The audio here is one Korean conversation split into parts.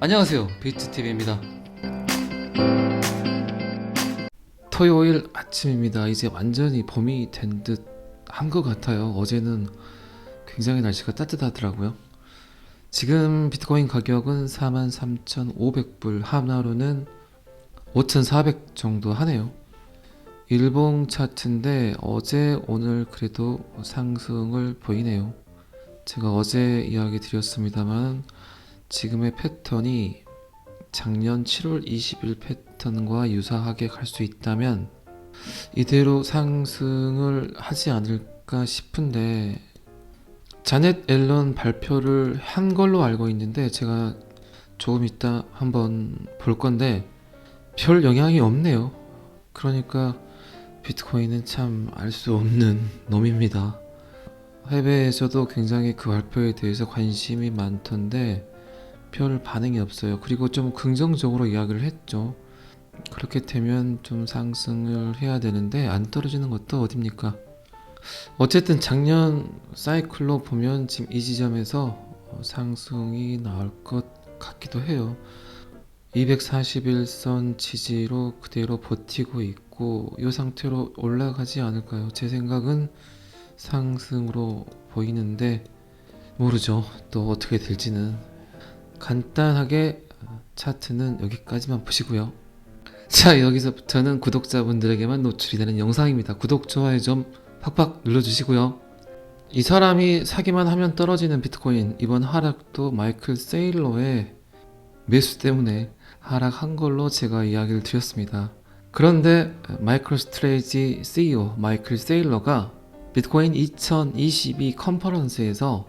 안녕하세요. 비트TV입니다. 토요일 아침입니다. 이제 완전히 봄이 된 듯 한 것 같아요. 어제는 굉장히 날씨가 따뜻하더라고요. 지금 비트코인 가격은 43,500불, 하나로는 5,400 정도 하네요. 일봉 차트인데 어제 오늘 그래도 상승을 보이네요. 제가 어제 이야기 드렸습니다만 지금의 패턴이 작년 7월 20일 패턴과 유사하게 갈 수 있다면 이대로 상승을 하지 않을까 싶은데 자넷 앨런 발표를 한 걸로 알고 있는데 제가 조금 이따 한번 볼 건데 별 영향이 없네요. 그러니까 비트코인은 참 알 수 없는 놈입니다. 해외에서도 굉장히 그 발표에 대해서 관심이 많던데 별 반응이 없어요. 그리고 좀 긍정적으로 이야기를 했죠. 그렇게 되면 좀 상승을 해야 되는데 안 떨어지는 것도 어딥니까? 어쨌든 작년 사이클로 보면 지금 이 지점에서 어, 상승이 나올 것 같기도 해요. 241선 지지로 그대로 버티고 있고 이 상태로 올라가지 않을까요? 제 생각은 상승으로 보이는데 모르죠. 또 어떻게 될지는 간단하게 어, 차트는 여기까지만 보시고요. 자 여기서부터는 구독자분들에게만 노출이 되는 영상입니다. 구독 좋아요 좀 팍팍 눌러주시고요. 이 사람이 사기만 하면 떨어지는 비트코인 이번 하락도 마이클 세일러의 매수 때문에 하락한 걸로 제가 이야기를 드렸습니다. 그런데 마이클 스트레이지 CEO 마이클 세일러가 비트코인 2022 컨퍼런스에서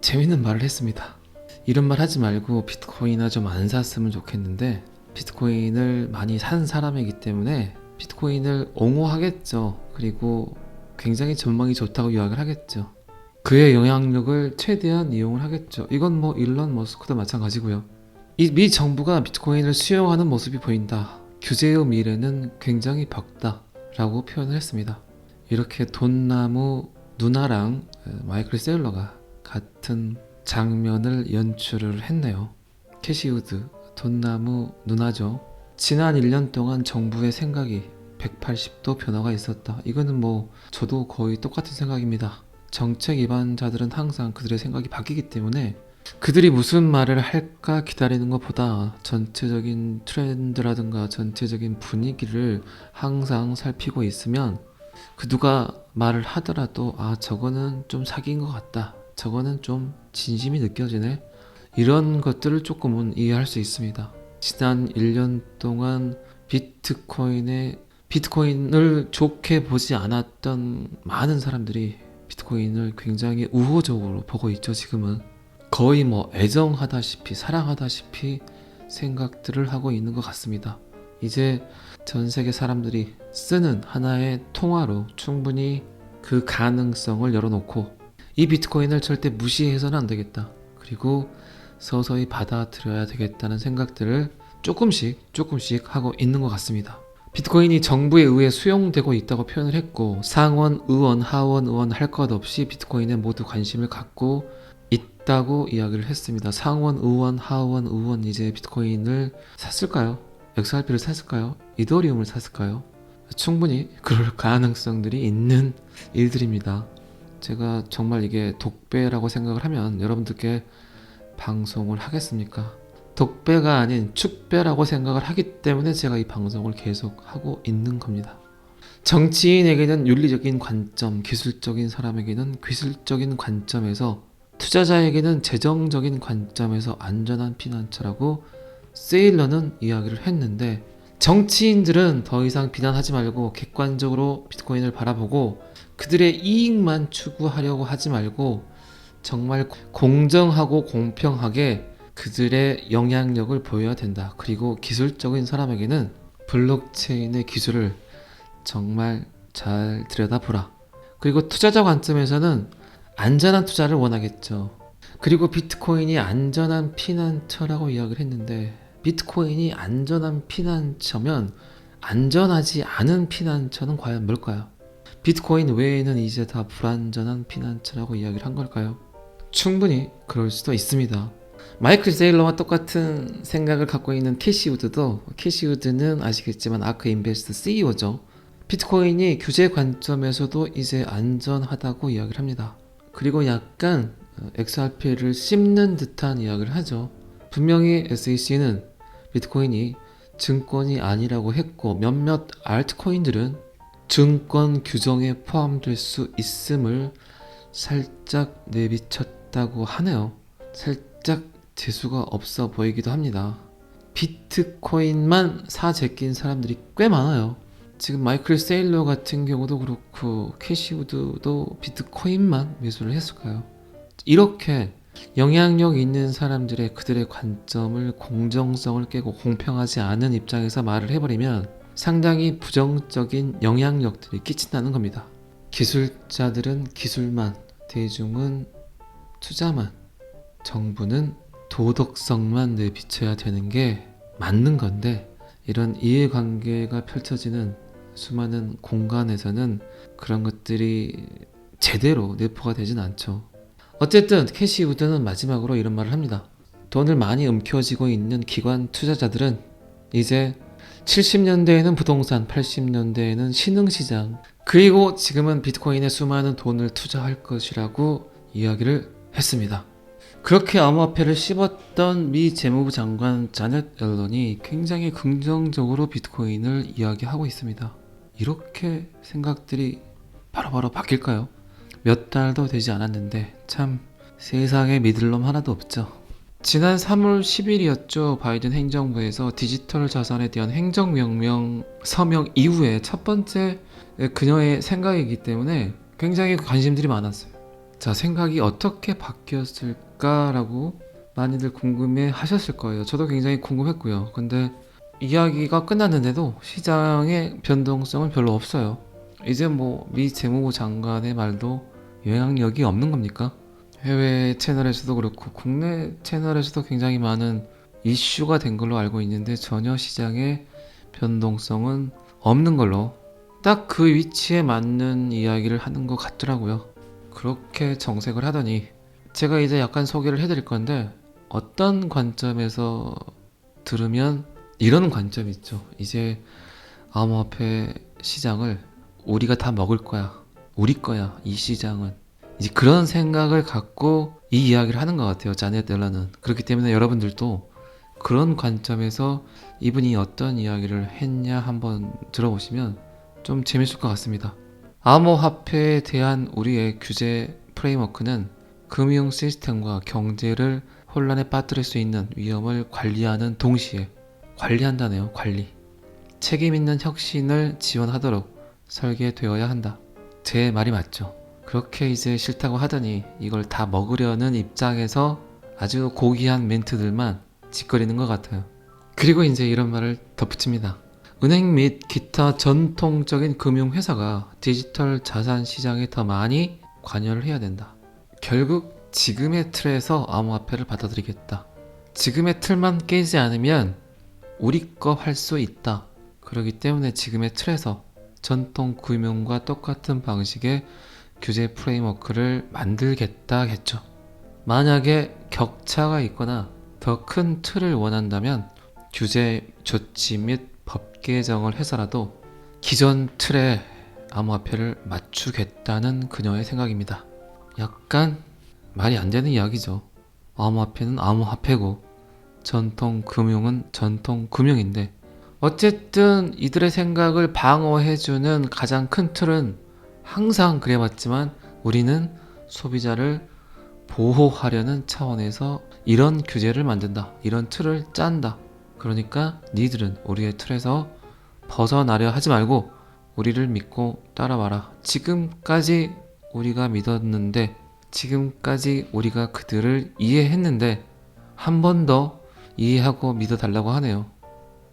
재밌는 말을 했습니다. 이런 말 하지 말고 비트코인이나 좀 안 샀으면 좋겠는데 비트코인을 많이 산 사람이기 때문에 비트코인을 옹호하겠죠. 그리고 굉장히 전망이 좋다고 이야기를 하겠죠. 그의 영향력을 최대한 이용을 하겠죠. 이건 뭐 일론 머스크도 마찬가지고요. 이 미 정부가 비트코인을 수용하는 모습이 보인다. 규제의 미래는 굉장히 밝다 라고 표현을 했습니다. 이렇게 돈나무 누나랑 마이클 세일러가 같은 장면을 연출을 했네요. 캐시우드 돈나무 누나죠. 지난 1년 동안 정부의 생각이 180도 변화가 있었다. 이거는 뭐 저도 거의 똑같은 생각입니다. 정책 위반자들은 항상 그들의 생각이 바뀌기 때문에 그들이 무슨 말을 할까 기다리는 것보다 전체적인 트렌드라든가 전체적인 분위기를 항상 살피고 있으면 그 누가 말을 하더라도 아 저거는 좀 사기인 것 같다. 저거는 좀 진심이 느껴지네. 이런 것들을 조금은 이해할 수 있습니다. 지난 1년 동안 비트코인의 비트코인을 좋게 보지 않았던 많은 사람들이 비트코인을 굉장히 우호적으로 보고 있죠, 지금은. 거의 뭐 애정하다시피 사랑하다시피 생각들을 하고 있는 것 같습니다. 이제 전 세계 사람들이 쓰는 하나의 통화로 충분히 그 가능성을 열어놓고 이 비트코인을 절대 무시해서는 안 되겠다. 그리고 서서히 받아들여야 되겠다는 생각들을 조금씩 조금씩 하고 있는 것 같습니다. 비트코인이 정부에 의해 수용되고 있다고 표현을 했고 상원, 의원, 하원, 의원 할 것 없이 비트코인에 모두 관심을 갖고 있다고 이야기를 했습니다. 상원, 의원, 하원, 의원 이제 비트코인을 샀을까요? XRP를 샀을까요? 이더리움을 샀을까요? 충분히 그럴 가능성들이 있는 일들입니다. 제가 정말 이게 독배라고 생각을 하면 여러분들께 방송을 하겠습니까? 독배가 아닌 축배라고 생각을 하기 때문에 제가 이 방송을 계속 하고 있는 겁니다. 정치인에게는 윤리적인 관점, 기술적인 사람에게는 기술적인 관점에서 투자자에게는 재정적인 관점에서 안전한 피난처라고 세일러는 이야기를 했는데 정치인들은 더 이상 비난하지 말고 객관적으로 비트코인을 바라보고 그들의 이익만 추구하려고 하지 말고 정말 공정하고 공평하게 그들의 영향력을 보여야 된다. 그리고 기술적인 사람에게는 블록체인의 기술을 정말 잘 들여다보라. 그리고 투자자 관점에서는 안전한 투자를 원하겠죠. 그리고 비트코인이 안전한 피난처라고 이야기를 했는데 비트코인이 안전한 피난처면 안전하지 않은 피난처는 과연 뭘까요? 비트코인 외에는 이제 다 불안전한 피난처라고 이야기를 한 걸까요? 충분히 그럴 수도 있습니다. 마이클 세일러와 똑같은 생각을 갖고 있는 캐시우드도 캐시우드는 아시겠지만 아크 인베스트 CEO죠. 비트코인이 규제 관점에서도 이제 안전하다고 이야기를 합니다. 그리고 약간 어, XRP를 씹는 듯한 이야기를 하죠. 분명히 SEC는 비트코인이 증권이 아니라고 했고 몇몇 알트코인들은 증권 규정에 포함될 수 있음을 살짝 내비쳤다고 하네요. 살짝 재수가 없어 보이기도 합니다. 비트코인만 사 제낀 사람들이 꽤 많아요. 지금 마이클 세일러 같은 경우도 그렇고 캐시우드도 비트코인만 매수를 했을까요? 이렇게 영향력 있는 사람들의 그들의 관점을 공정성을 깨고 공평하지 않은 입장에서 말을 해버리면 상당히 부정적인 영향력들이 끼친다는 겁니다. 기술자들은 기술만, 대중은 투자만, 정부는 도덕성만 내비쳐야 되는 게 맞는 건데 이런 이해관계가 펼쳐지는 수많은 공간에서는 그런 것들이 제대로 내포가 되진 않죠. 어쨌든 캐시 우드는 마지막으로 이런 말을 합니다. 돈을 많이 움켜쥐고 있는 기관 투자자들은 이제 70년대에는 부동산, 80년대에는 신흥시장, 그리고 지금은 비트코인에 수많은 돈을 투자할 것이라고 이야기를 했습니다. 그렇게 암호화폐를 씹었던 미 재무부 장관 자넷 앨런이 굉장히 긍정적으로 비트코인을 이야기하고 있습니다. 이렇게 생각들이 바로바로 바뀔까요? 몇 달도 되지 않았는데 참 세상에 믿을 놈 하나도 없죠. 지난 3월 10일이었죠. 바이든 행정부에서 디지털 자산에 대한 행정명령 서명 이후에 첫 번째 그녀의 생각이기 때문에 굉장히 관심들이 많았어요. 자, 생각이 어떻게 바뀌었을까라고 많이들 궁금해 하셨을 거예요. 저도 굉장히 궁금했고요. 근데 이야기가 끝났는데도 시장의 변동성은 별로 없어요. 이제 뭐 미 재무부 장관의 말도 영향력이 없는 겁니까? 해외 채널에서도 그렇고 국내 채널에서도 굉장히 많은 이슈가 된 걸로 알고 있는데 전혀 시장의 변동성은 없는 걸로 딱 그 위치에 맞는 이야기를 하는 것 같더라고요. 그렇게 정색을 하더니 제가 이제 약간 소개를 해드릴 건데 어떤 관점에서 들으면 이런 관점이 있죠. 이제 암호화폐 시장을 우리가 다 먹을 거야. 우리 거야. 이 시장은. 이제 그런 생각을 갖고 이 이야기를 하는 것 같아요. 자넷 델라는. 그렇기 때문에 여러분들도 그런 관점에서 이분이 어떤 이야기를 했냐 한번 들어보시면 좀 재밌을 것 같습니다. 암호화폐에 대한 우리의 규제 프레임워크는 금융 시스템과 경제를 혼란에 빠뜨릴 수 있는 위험을 관리하는 동시에 관리한다네요. 관리. 책임 있는 혁신을 지원하도록 설계되어야 한다. 제 말이 맞죠. 그렇게 이제 싫다고 하더니 이걸 다 먹으려는 입장에서 아주 고귀한 멘트들만 짓거리는 것 같아요. 그리고 이제 이런 말을 덧붙입니다. 은행 및 기타 전통적인 금융회사가 디지털 자산 시장에 더 많이 관여를 해야 된다. 결국 지금의 틀에서 암호화폐를 받아들이겠다. 지금의 틀만 깨지 않으면 우리 거 할 수 있다. 그렇기 때문에 지금의 틀에서 전통 금융과 똑같은 방식의 규제 프레임워크를 만들겠다겠죠. 만약에 격차가 있거나 더 큰 틀을 원한다면 규제 조치 및 법 개정을 해서라도 기존 틀에 암호화폐를 맞추겠다는 그녀의 생각입니다. 약간 말이 안 되는 이야기죠. 암호화폐는 암호화폐고 전통 금융은 전통 금융인데 어쨌든 이들의 생각을 방어해주는 가장 큰 틀은 항상 그래왔지만 우리는 소비자를 보호하려는 차원에서 이런 규제를 만든다. 이런 틀을 짠다. 그러니까 니들은 우리의 틀에서 벗어나려 하지 말고 우리를 믿고 따라와라. 지금까지 우리가 믿었는데, 지금까지 우리가 그들을 이해했는데, 한 번 더 이해하고 믿어달라고 하네요.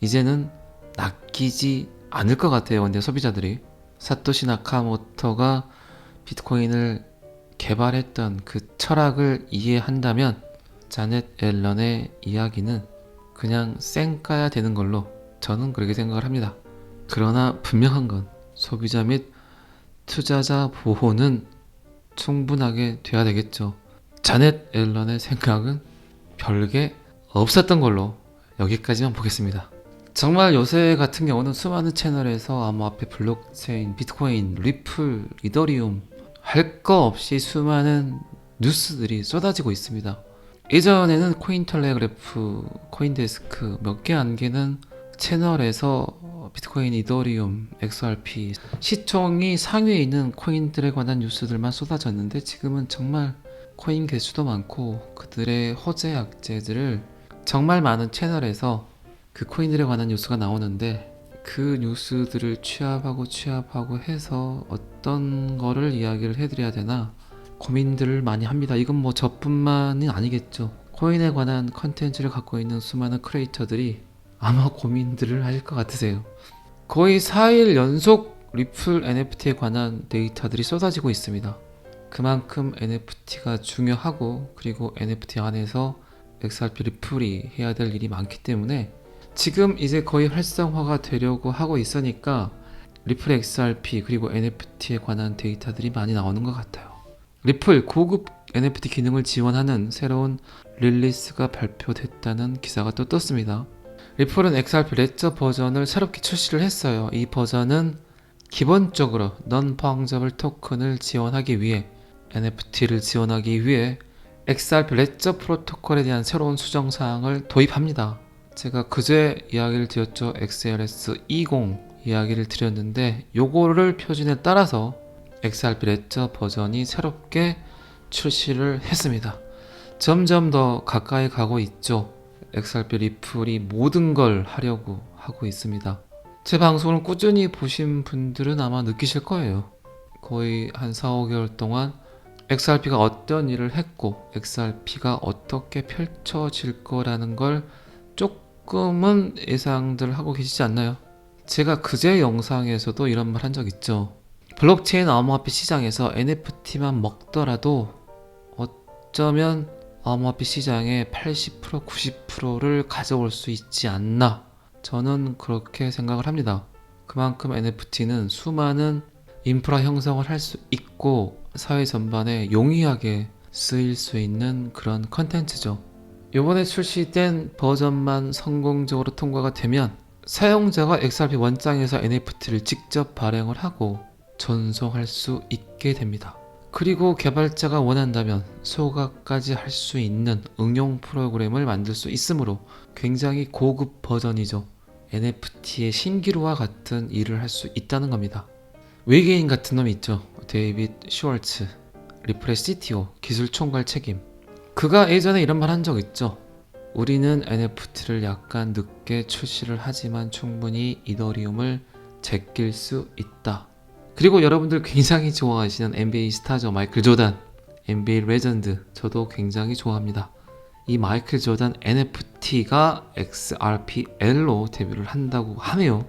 이제는 낚이지 않을 것 같아요. 근데 소비자들이. 사토시 나카모토가 비트코인을 개발했던 그 철학을 이해한다면 자넷 앨런의 이야기는 그냥 쌩까야 되는 걸로 저는 그렇게 생각을 합니다. 그러나 분명한 건 소비자 및 투자자 보호는 충분하게 돼야 되겠죠. 자넷 앨런의 생각은 별게 없었던 걸로 여기까지만 보겠습니다. 정말 요새 같은 경우는 수많은 채널에서 암호화폐, 블록체인, 비트코인, 리플, 이더리움 할 거 없이 수많은 뉴스들이 쏟아지고 있습니다. 예전에는 코인 텔레그래프, 코인데스크 몇 개 안 개는 채널에서 비트코인, 이더리움, XRP 시총이 상위에 있는 코인들에 관한 뉴스들만 쏟아졌는데 지금은 정말 코인 개수도 많고 그들의 호재 약재들을 정말 많은 채널에서 그 코인들에 관한 뉴스가 나오는데 그 뉴스들을 취합하고 취합하고 해서 어떤 거를 이야기를 해드려야 되나 고민들을 많이 합니다. 이건 뭐 저뿐만이 아니겠죠. 코인에 관한 컨텐츠를 갖고 있는 수많은 크리에이터들이 아마 고민들을 하실 것 같으세요. 거의 4일 연속 리플 NFT에 관한 데이터들이 쏟아지고 있습니다. 그만큼 NFT가 중요하고 그리고 NFT 안에서 XRP 리플이 해야 될 일이 많기 때문에 지금 이제 거의 활성화가 되려고 하고 있으니까 리플 XRP 그리고 NFT에 관한 데이터들이 많이 나오는 것 같아요. 리플 고급 NFT 기능을 지원하는 새로운 릴리스가 발표됐다는 기사가 또 떴습니다. 리플은 XRP 레저 버전을 새롭게 출시를 했어요. 이 버전은 기본적으로 넌 방접을 토큰을 지원하기 위해 NFT를 지원하기 위해 XRP 레저 프로토콜에 대한 새로운 수정 사항을 도입합니다. 제가 그제 이야기를 드렸죠. XLS 20 이야기를 드렸는데 요거를 표준에 따라서 XRP 레저 버전이 새롭게 출시를 했습니다. 점점 더 가까이 가고 있죠. XRP 리플이 모든 걸 하려고 하고 있습니다. 제 방송을 꾸준히 보신 분들은 아마 느끼실 거예요. 거의 한 4, 5개월 동안 XRP가 어떤 일을 했고 XRP가 어떻게 펼쳐질 거라는 걸 조금 은 예상들 하고 계시지 않나요? 제가 그제 영상에서도 이런 말 한 적 있죠. 블록체인 암호화폐 시장에서 NFT만 먹더라도 어쩌면 암호화폐 시장의 80% 90%를 가져올 수 있지 않나 저는 그렇게 생각을 합니다. 그만큼 NFT는 수많은 인프라 형성을 할 수 있고 사회 전반에 용이하게 쓰일 수 있는 그런 컨텐츠죠. 이번에 출시된 버전만 성공적으로 통과가 되면 사용자가 XRP 원장에서 NFT를 직접 발행을 하고 전송할 수 있게 됩니다. 그리고 개발자가 원한다면 소각까지 할 수 있는 응용 프로그램을 만들 수 있으므로 굉장히 고급 버전이죠. NFT의 신기루와 같은 일을 할 수 있다는 겁니다. 외계인 같은 놈 있죠. 데이빗 슈월츠, 리플의 CTO, 기술 총괄 책임. 그가 예전에 이런 말 한 적 있죠. 우리는 NFT를 약간 늦게 출시를 하지만 충분히 이더리움을 제낄 수 있다. 그리고 여러분들 굉장히 좋아하시는 NBA 스타죠. 마이클 조단. NBA 레전드. 저도 굉장히 좋아합니다. 이 마이클 조단 NFT가 XRPL로 데뷔를 한다고 하네요.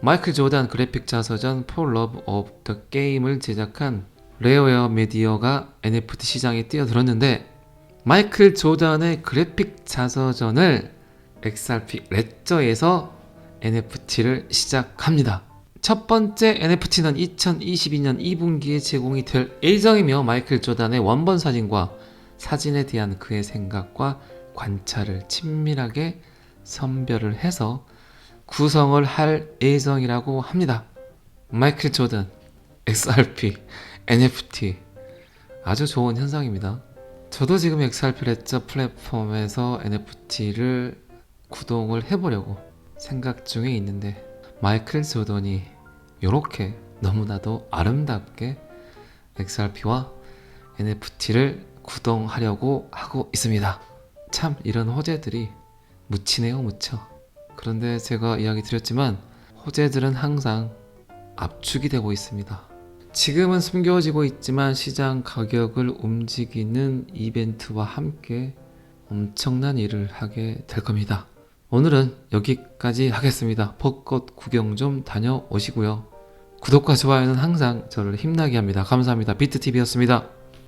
마이클 조단 그래픽 자서전 For Love of the Game을 제작한 레어웨어 미디어가 NFT 시장에 뛰어들었는데 마이클 조단의 그래픽 자서전을 XRP 레저에서 NFT를 시작합니다. 첫 번째 NFT는 2022년 2분기에 제공이 될 예정이며 마이클 조단의 원본 사진과 사진에 대한 그의 생각과 관찰을 친밀하게 선별을 해서 구성을 할 예정이라고 합니다. 마이클 조단, XRP, NFT 아주 좋은 현상입니다. 저도 지금 XRP 레저 플랫폼에서 NFT를 구동을 해보려고 생각 중에 있는데 마이클 조던이 이렇게 너무나도 아름답게 XRP와 NFT를 구동하려고 하고 있습니다. 참 이런 호재들이 묻히네요, 묻혀. 그런데 제가 이야기 드렸지만 호재들은 항상 압축이 되고 있습니다. 지금은 숨겨지고 있지만 시장 가격을 움직이는 이벤트와 함께 엄청난 일을 하게 될 겁니다. 오늘은 여기까지 하겠습니다. 벚꽃 구경 좀 다녀오시고요. 구독과 좋아요는 항상 저를 힘나게 합니다. 감사합니다. 비트TV였습니다.